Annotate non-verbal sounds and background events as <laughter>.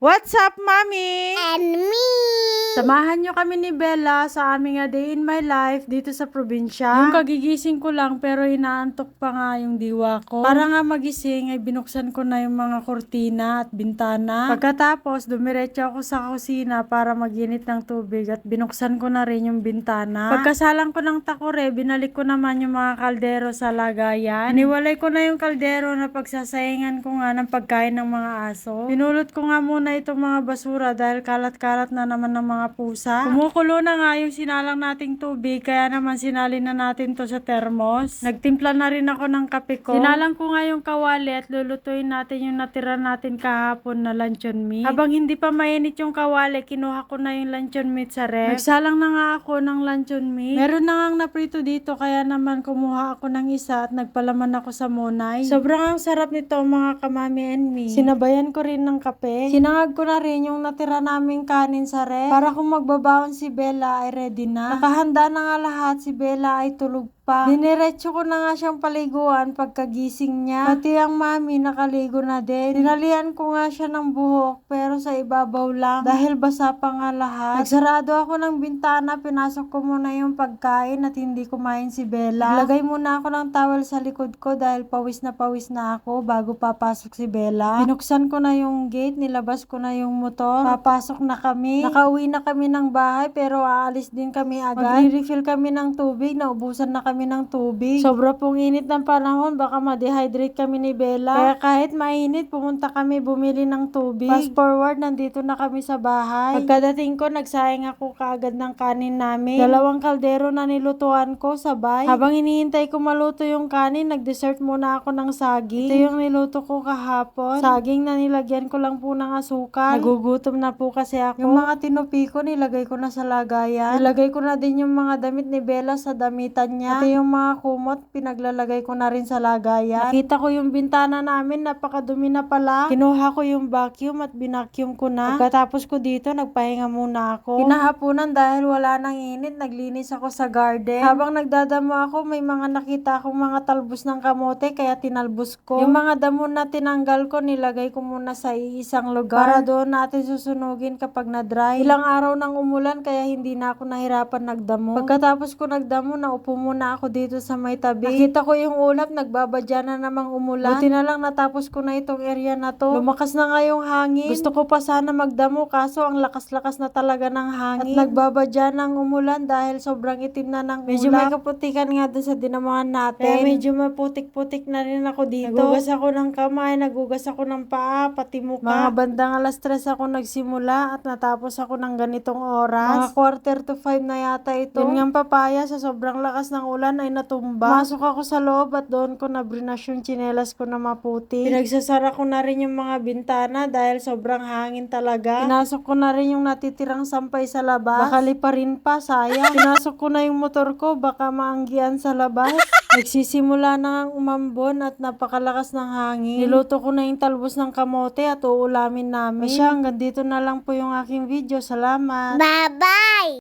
What's up, Mommy? And me! Samahan nyo kami ni Bella sa aming a day in my life dito sa probinsya. Yung kagigising ko lang pero inaantok pa nga yung diwa ko. Para nga magising ay binuksan ko na yung mga kurtina at bintana. Pagkatapos, dumiretso ako sa kusina para maginit ng tubig at binuksan ko na rin yung bintana. Pagkasalang ko ng takore, binalik ko naman yung mga kaldero sa lagayan. Iniwalay ko na yung kaldero na pagsasayangan ko nga ng pagkain ng mga aso. Pinulot ko nga muna itong mga basura dahil kalat-kalat na naman ng mga pusa. Kumukulo na nga yung sinalang nating tubig kaya naman sinali na natin to sa termos. Nagtimpla na rin ako ng kape ko. Sinalang ko nga yung kawali at lulutuin natin yung natira natin kahapon na luncheon meat. Habang hindi pa mainit yung kawali, kinuha ko na yung luncheon meat sa ref. Nagsalang na nga ako ng luncheon meat. Meron na nga naprito dito kaya naman kumuha ako ng isa at nagpalaman ako sa monay. Sobrang ang sarap nito mga kamami and me. Sinabayan ko rin ng kape. Sinangag ko na rin yung natira naming kanin sa ref. Para kung magbabaon si Bella ay ready na. Nakahanda na nga lahat. Si Bella ay tulog pa. Diniretso ko na nga siyang paliguan pagkagising niya. Pati ang mami nakaligo na din. Dinalian ko nga siya ng buhok pero sa ibabaw lang dahil basa pa nga lahat. Nagsarado ako ng bintana, pinasok ko muna yung pagkain at hindi kumain si Bella. Naglagay muna ako ng towel sa likod ko dahil pawis na pawis na ako bago papasok si Bella. Binuksan ko na yung gate, nilabas ko na yung motor. Papasok na kami. Nakauwi na kami ng bahay pero aalis din kami agad. Magre-refill kami ng tubig, naubusan na kami ng tubig. Sobra pong init ng panahon, baka ma-dehydrate kami ni Bella. Kaya kahit mainit, pumunta kami bumili ng tubig. Fast forward, nandito na kami sa bahay. Pagkadating ko, nagsayang ako kaagad ng kanin namin. Dalawang kaldero na nilutuan ko sabay. Habang hinihintay ko maluto yung kanin, nag-dessert muna ako ng saging. Ito yung niluto ko kahapon. Saging na nilagyan ko lang po ng asukal. Nagugutom na po kasi ako. Yung mga tinupi ko, nilagay ko na sa lagayan. Nilagay ko na din yung mga damit ni Bella sa damitan niya. Pati yung mga kumot, pinaglalagay ko na rin sa lagayan. Nakita ko yung bintana namin, napakadumi na pala. Kinuha ko yung vacuum at binacuum ko na. Pagkatapos ko dito, nagpahinga muna ako. Kinahaponan dahil wala nang init, naglinis ako sa garden. Habang nagdadamo ako, may mga nakita akong mga talbos ng kamote, kaya tinalbos ko. Yung mga damo na tinanggal ko, nilagay ko muna sa iisang lugar. Para doon natin susunugin kapag na-dry. Ilang araw nang umulan, kaya hindi na ako nahirapan nagdamo. Pagkatapos ko nagdamo, naupo muna ako dito sa may tabi. Nakita ko yung ulap, nagbabadya na namang umulan. Buti na lang natapos ko na itong area na to. Lumakas na nga yung hangin. Gusto ko pa sana magdamo, kaso ang lakas-lakas na talaga ng hangin. At nagbabadya ng umulan dahil sobrang itim na ng Medyo may kaputikan nga dun sa dinamangan natin. Kaya medyo maputik-putik na rin ako dito. Nagugas ako ng kamay, nagugas ako ng paa, pati mukha. Mga bandang alas 3 ako nagsimula at natapos ako ng ganitong oras. Mga quarter to 5 na yata ito. Yun nga papaya sa sobrang lakas ng ulan ay natumba. Masok ako sa loob at doon ko nabrinas yung tsinelas ko na maputi. Pinagsasara ko na rin yung mga bintana dahil sobrang hangin talaga. Pinasok ko na rin yung natitirang sampay sa labas. Baka liparin pa, sayang. Pinasok ko na yung motor ko, baka maanggian sa labas. <laughs> Nagsisimula na ngang umambon at napakalakas ng hangin. Niluto ko na yung talbos ng kamote at uulamin namin. Siya, hanggang dito na lang po yung aking video. Salamat! Bye-bye!